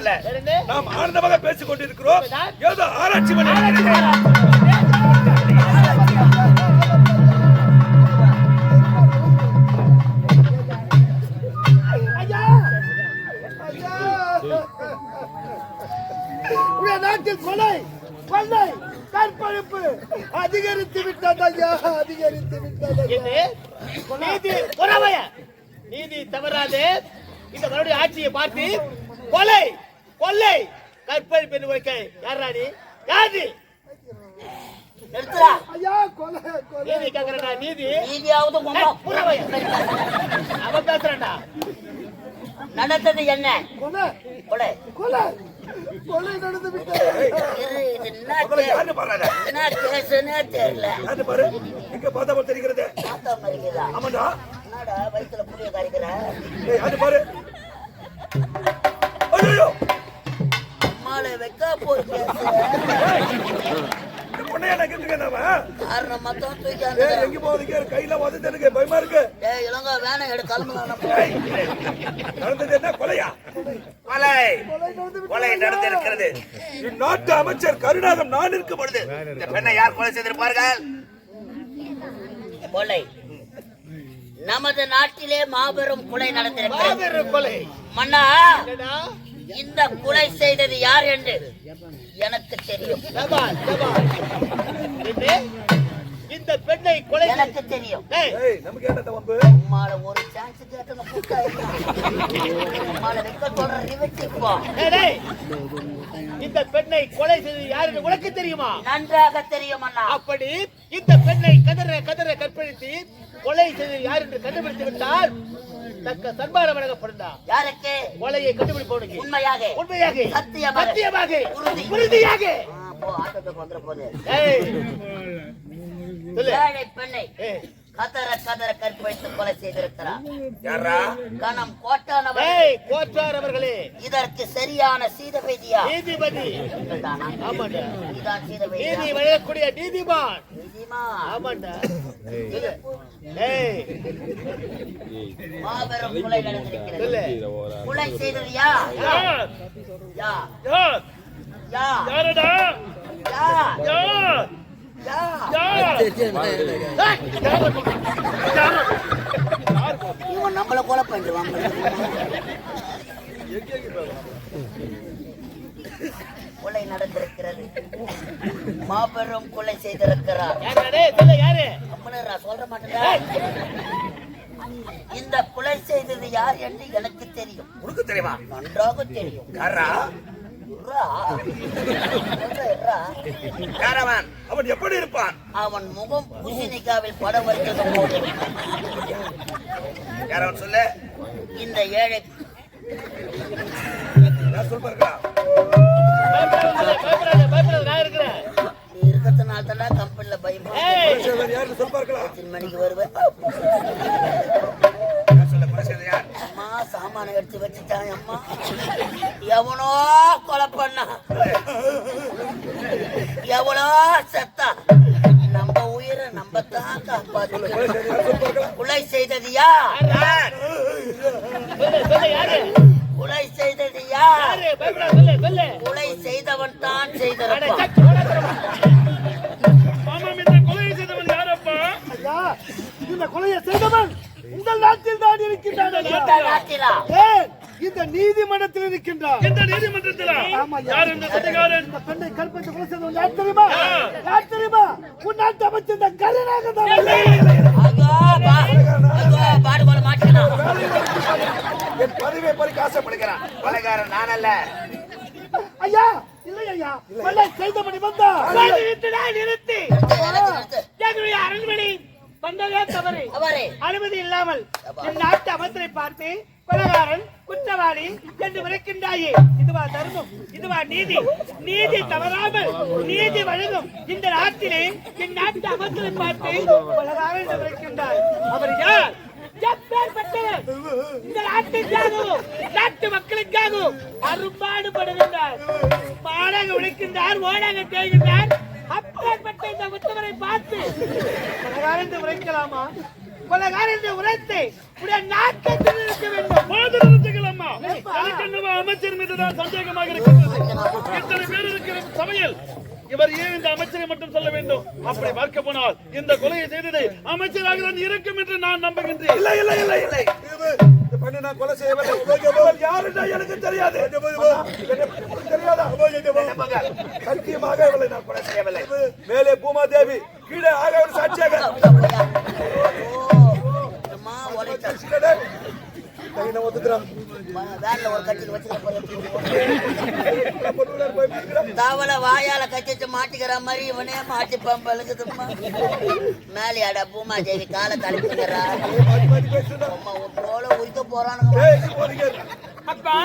அல்ல? நாம் ஆனந்தமாக பேசிக் கொண்டிருக்கிறோம். ஏதோ ஆராய்ச்சி நாட்டில் கொலை கொள்ளை கற்பழிப்பு அதிகரித்து விட்டது ஐயா அதிகரித்து விட்டது நீதி தவறாது. இந்த மறுபடியும் ஆட்சியை பார்த்து கொலை கொள்ளை. கற்பழிப்பு என்று வைக்க யாரா நீ யார் நீ நிறுத்துறா. ஐயா கொலை கொலை. நீதி கேக்குறா நீதி. நீதியாவது அவன் பேசுறான்டா. நடந்தது என்ன? கொலை. கொலை. கொலை. கொலை நடந்து தெரிகிறது? என்னடா வயித்துல புளிய யாரு பாரு. வைக்க போய் இந்நாட்டு அமைச்சர் கருணாகம் நான் இருக்கும் பொழுது. இந்த பெண்ணை யார் கொலை செய்திருப்பார்கள்? கொலை. நமது நாட்டிலே மாபெரும் கொலை நடந்திருக்கிறது. மாபெரும் கொலை. மன்னா இந்த கொலை செய்தது யார் என்று எனக்கு தெரியும்? இந்த பெண்ணை கொலை எனக்கு தெரியும். உம்மால ஒரு சான்ஸ். இந்த பெண்ணை கொலை செய்தது யாருன்னு உனக்கு தெரியுமா? நன்றாக தெரியும் அண்ணா. அப்படி இந்த பெண்ணை கதற கதற கற்பழித்து கொலை செய்தது யார் என்று கண்டுபிடித்து விட்டால் தக்க சன்மானம் வழங்கப்படுதா யாருக்கு? கொலையை கண்டுபிடிப்பவனுக்கு. உண்மையாக. உண்மையாக. சத்தியமாக. சத்தியமாக. உறுதி. உறுதியாக. ஆ, போ ஆட்டத்துக்கு வந்துட போகுது ஏய். சொல்லு. ஏழை பெண்ணை ஏய். கதற கதற கற்பழித்து கொலை செய்திருக்கிறார். யாரா கணம் கோட்டானவர். அவர்களே இதற்கு சரியான சீதபேதியா? நீதிபதி. நீதி வழங்கக்கூடிய நீதிமான். நீதிமா ஆமாண்டா. மாபெரும் கொலை நடந்திருக்கிறது. கொலை செய்தது யார்? யார்? யார்? யார்? யார்? யாரடா? யார்? யார்? யார்? யார் ஏய், யார்? யார்? இவன் நம்மள கொலை பண்ணிடுவாங்க கொலை நடந்திருக்கிறது. மாபெரும் கொலை செய்திருக்கிறார். அம்மனரா சொல்ற மாட்டேன் இந்த கொலை செய்தது யார் என்று எனக்கு தெரியும். உனக்கு தெரியுமா? நன்றாக தெரியும். அவன் எப்படி இருப்பான்? அவன் முகம் பூசணிக்காவில் படம் வைத்தது போது யாரவன் சொல்லு? இந்த ஏழை யார் நீ இருக்கிறதுனால தானே கம்பெனில பயமா மணிக்கு வருவேன்? அம்மா சாமான எடுத்து வச்சுட்டான் அம்மா. எவனோ கொலை பண்ணா. எவனோ செத்தா. நம்ம உயிரை நம்ம தான் காப்பாற்றணும் கொலை செய்தது யார்? கொலை செய்தது யார்? செய்தவன் தான் இந்த கொலையை செய்தவன் உங்கள் நாட்டில் தான் இருக்கின்றான். இந்த நீதிமன்றத்தில் இருக்கின்றான்? இந்த நீதிமன்றத்தில்? ஆமா. யார் இந்த சதிகாரன் இந்த பெண்ணை கற்பழித்து கொலை செய்தவன் யார் தெரியுமா? யார் தெரியுமா? உன் நாட்டு அமைச்சர் இந்த கருணாக தான். ஐயோ பா ஐயோ பாடு கொலை மாட்டேனா. என் பதவியை பறிக்க ஆசைப்படுகிறான். கொலைகாரன் நான் அல்ல ஐயா இல்லை ஐயா கொலை செய்தபடி வந்தா நிறுத்துடா, நிறுத்து. நிறுத்து. எங்களுடைய அரண்மனை வந்ததே தவறு. அவரே அனுமதி இல்லாமல் என் நாட்டு அமைச்சரை பார்த்து கொலகாரன் குற்றவாளி என்று விளக்கின்றாயே. இதுவா தர்மம் இதுவா நீதி. நீதி தவறாமல் நீதி வழங்கும் இந்த நாட்டிலே என் நாட்டு அமைச்சரை பார்த்து கொலகாரன் என்று விளக்கின்றாய் அவர் யார்? எப்பேற்பட்டவர் இந்த நாட்டுக்காகவும் நாட்டு மக்களுக்காகவும் அரும்பாடுபடுகின்றார். மாடாக உழைக்கின்றார் ஓடாக தேய்கின்றார். அப்பேற்பட்ட இந்த உத்தவரை பார்த்து என்று உரைக்கலாமா? என்று உரைத்து உடைய நாட்டை நிறுத்த வேண்டும். என்னவோ அமைச்சர் மீதுதான் சந்தேகமாக இருக்கிறது இத்தனை பேர் இருக்கிற சபையில் இவர் ஏன் இந்த அமைச்சரை மட்டும் சொல்ல வேண்டும்? அப்படி பார்க்க போனால் இந்த கொலையை செய்தது அமைச்சராக தான் இருக்கும் என்று நான் நம்புகின்றேன். இல்லை இல்லை இல்லை இல்லை. இந்த பெண்ணை நான் கொலை செய்யவில்லை. யாருன்னா எனக்கு தெரியாது. எனக்கு தெரியாதா. சத்தியமாக இவளை நான் கொலை செய்யவில்லை. மேலே பூமாதேவி கீழே ஆகவர் சாட்சியாக. தவளை வாயால கச்சிச்சு மாட்டிக்கிற மாதிரி இவனே மாட்டி பம்பழுக்குதும்மா மேலையாட பூமா தேவி காலை. அம்மா போல உரிக்க போறானுங்க. அப்பா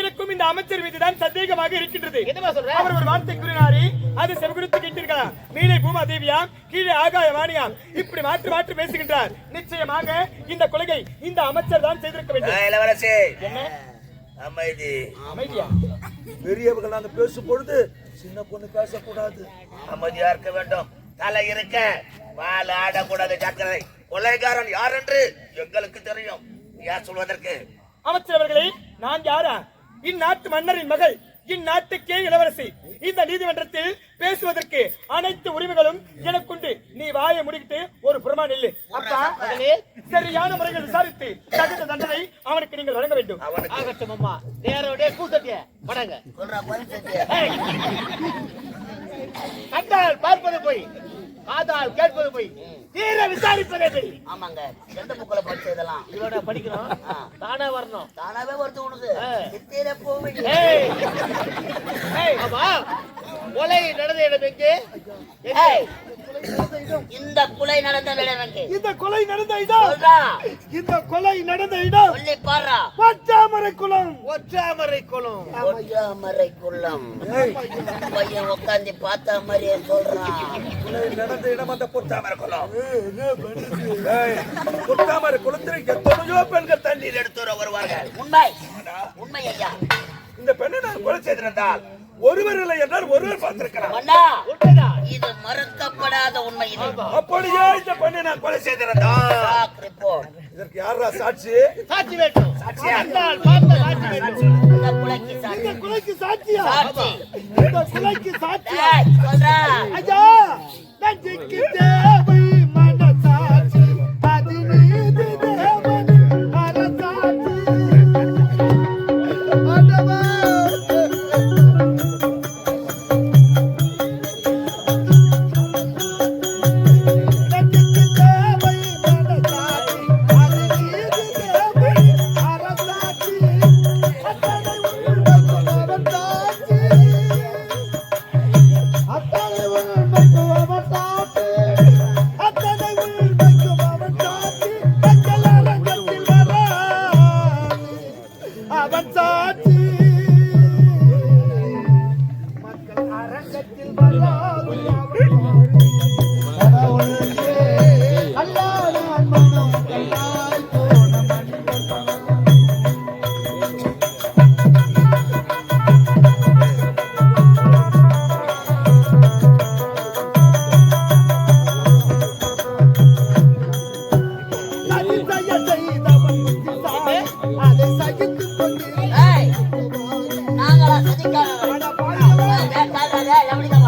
எனக்கும் இந்த அமைச்சர் மீதுதான் சந்தேகமாக இருக்கின்றது. அவர் ஒரு வார்த்தை கூறினாரே அது செவகுடுத்து கேட்டீர்களா மேலே பூமா தேவியாம் கீழே ஆகாய வாணியாம் இப்படி மாற்றி மாற்றி பேசுகின்றார். நிச்சயமாக இந்த கொலையை இந்த அமைச்சர் தான் செய்திருக்க வேண்டும். அமைதி. அமைதியா? பெரியவர்கள் நாங்க பேசும் பொழுது சின்ன பொண்ணு பேசக்கூடாது. அமைதியா இருக்க வேண்டும். தலை இருக்க. வால் ஆடக்கூடாது ஜாக்கிரதை. கொலைகாரன் யார் என்று எங்களுக்கு தெரியும். யார் சொல்வதற்கு. அமைச்சர் அவர்களே நான் யாரா? இந்நாட்டு மன்னரின் மகள் இந்நாட்டுக்கே இளவரசி. இந்த நீதிமன்றத்தில் பேசுவதற்கு அனைத்து உரிமைகளும் எனக்குண்டு. நீ வாயை முடிக்கிட்டு ஒரு புறமா நில்லு. அப்பா சரியான முறையில் விசாரித்து தகுந்த தண்டனை அவனுக்கு நீங்கள் வழங்க வேண்டும். ஆகட்டும் அம்மா. நேரோட பூசட்டிய வணங்க. கண்டால் பார்ப்பது போய் காதால் கேட்பது போய் தீர விசாரிப்பதே ஆமாங்க. எந்த இதெல்லாம் இதோட படிக்கணும் தானே வரணும். தானாவே ஒருத்தன் உனக்கு. ஏய். ஏய் ஆமா கொலை நடந்த இடம் எங்கே? இந்த குலை நடந்த விடவங்க இந்த கொலை நடந்த இடம். இந்த கொலை நடந்த இடம். சொல்லி பாடுறா. பச்சாமரை குளம். ஒற்றாமரை குளம். ஒற்றாமரை குள்ளம் பையன் உட்காந்து பார்த்த மாதிரியே சொல்றான் நடந்த இடம் அந்த புத்தாமரை குளம். புத்தாமரை குளத்தில் எத்தனையோ பெண்கள் தண்ணீர் எடுத்து வர வருவார்கள். உண்மை. உண்மை ஐயா. இந்த பெண்ணை நான் கொலை செய்திருந்தால் ஒருவர் இல்லை என்றால் ஒருவர் பார்த்திருக்கிறார். இது மறுக்கப்படாத உண்மை இது. அப்படியே இந்த பெண்ணை நான் கொலை ரிப்போர்ட் இதற்கு யாரா சாட்சி? சாட்சி வேண்டும். கண்டால் பார்த்த சாட்சி வேண்டும். இந்த குலைக்கு இந்த சாட்சி கொலைக்கு சாட்சியா? சாட்சி. இந்த கொலைக்கு சாட்சியா? சொல்றா. ஐயா தேவை நாங்களா சதிக்காரர்கள். எப்படி தான்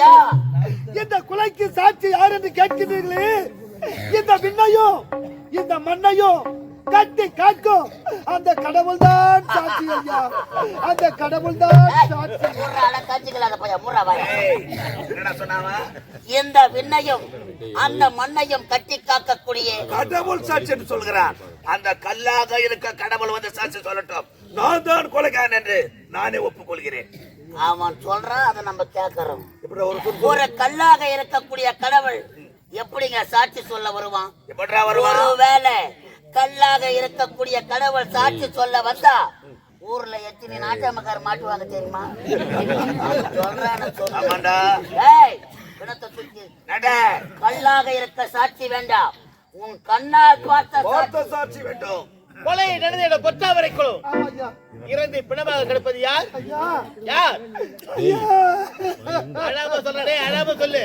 கேட்கிறீர்களே இந்த கொலைக்கு சாட்சி யார் என்று கேட்கிறீர்களே? இந்த விண்ணையும் இந்த மண்ணையும் கட்டி காக்கும். அந்த கடவுள் தான் சாட்சி ஐயா. அந்த கடவுள் தான் சாட்சி. இந்த விண்ணையும் அந்த மண்ணையும் கட்டி காக்கக்கூடிய கடவுள் சாட்சி என்று சொல்கிறார். அந்த கல்லாக இருக்க கடவுள் வந்து சாட்சி சொல்லட்டும். நான் தான் கொலைகாரன் என்று நானே ஒப்புக்கொள்கிறேன். அவன் சொல்றான் அதை நம்ம கேட்கிறோம். ஒரு கல்லாக இருக்கக்கூடிய கடவுள் எப்படிங்க சாட்சி சொல்ல வருவான்? ஒருவேளை கல்லாக இருக்கக்கூடிய கடவுள் சாட்சி சொல்ல வந்தா ஊர்ல எத்தனை நாட்டாமக்கார மாட்டுவாங்க தெரியுமா? நட. கல்லாக இருக்க சாட்சி வேண்டாம். உன் கண்ணால் பார்த்த சாட்சி வேண்டும். கொலை நடந்த பொற்றாவரை குழு. இறந்து பிணமாக கிடப்பது யார்? ஐயா. யார்? அழாம சொல்லடே அழாம சொல்லு.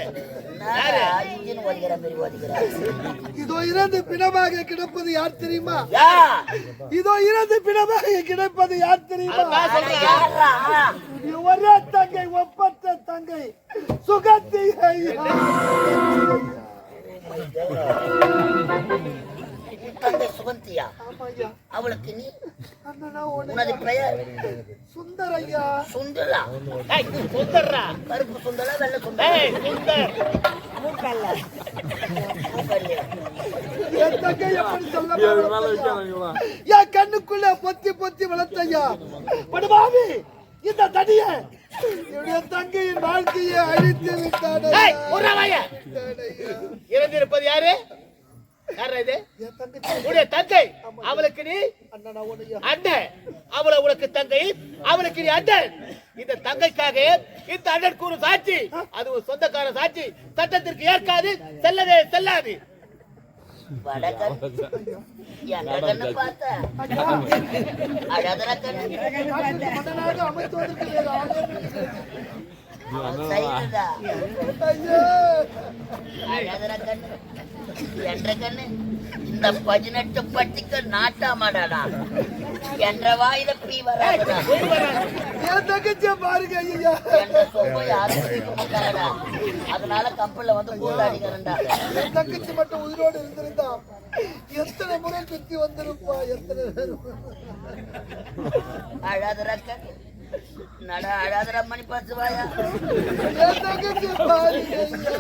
இதோ இறந்து பிணமாக கிடப்பது யார் தெரியுமா? இதோ இறந்து பிணமாக கிடப்பது யார் தெரியுமா? ஒரே தங்கை ஒப்பற்ற தங்கை. சுகந்தி ஐயா. சுகந்தியா அவளுக்கு நீ உனது பெயர்? சுந்தர் ஐயா சுந்தரா? ஏய், சுந்தர்ரா கருப்பு சுந்தரா வெள்ளை சுந்தரா? சுந்தர். மூக்கல்ல. என் கண்ணுக்குள்ள பொத்தி பொத்தி வளர்த்தையா? படுபாவி இந்த தடிய. என்னுடைய தங்கையின் வாழ்க்கையை அழித்து விட்டான் இறந்திருப்பது யாரு? யாரா இது? உடைய தங்கை அவளுக்கு நீ அண்ணனா. அவளை உனக்கு தங்கை. அவளுக்கு நீ அண்ணன். இந்த தங்கைக்காக இந்த அண்ணன் கூறும் சாட்சி. அது ஒரு சொந்தக்கார சாட்சி. சட்டத்திற்கு ஏற்காது செல்லவே செல்லாது. வடகன். என்ற கண்ணு. இந்த பதினெட்டு பட்டிக்கு நாட்டாமடாடா என்ற வாயில பீ தங்கச்சியை பாருங்க ஐயா. என்ற சொப்பை யாரும் குடிக்க மாட்டாங்கடா அதனால கப்பல்ல வந்து அடிக்கிறேன்டா என் தங்கச்சி மட்டும் உயிரோடு இருந்திருந்தா எத்தனை முறை சுத்தி வந்திருப்பா எத்தனை கண்ணு. நட அழாதரா மணி பத்து வாயா என் தங்கச்சி பாருங்க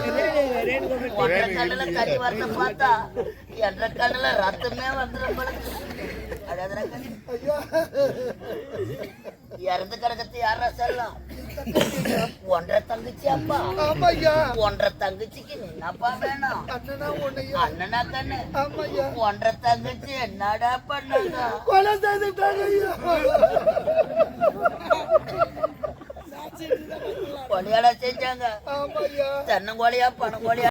ஐயா ஒன்றரை கண்ணுல கறி வரத பார்த்தா என்ற கண்ணுல ரத்தமே வந்துடும் அழாதரா. ஐயா இறந்து கிடக்கத்து யாரா செல்லம்? ஒன்றரை தங்கச்சி அப்பா. ஒன்றரை தங்கச்சிக்கு என்னப்பா வேணும்? அண்ணனா கண்ணு. ஒன்றரை தங்கச்சி என்னடா பண்ணாங்க கொலையாடா செஞ்சாங்க தென்னங்கோலையா பணங்கோலையா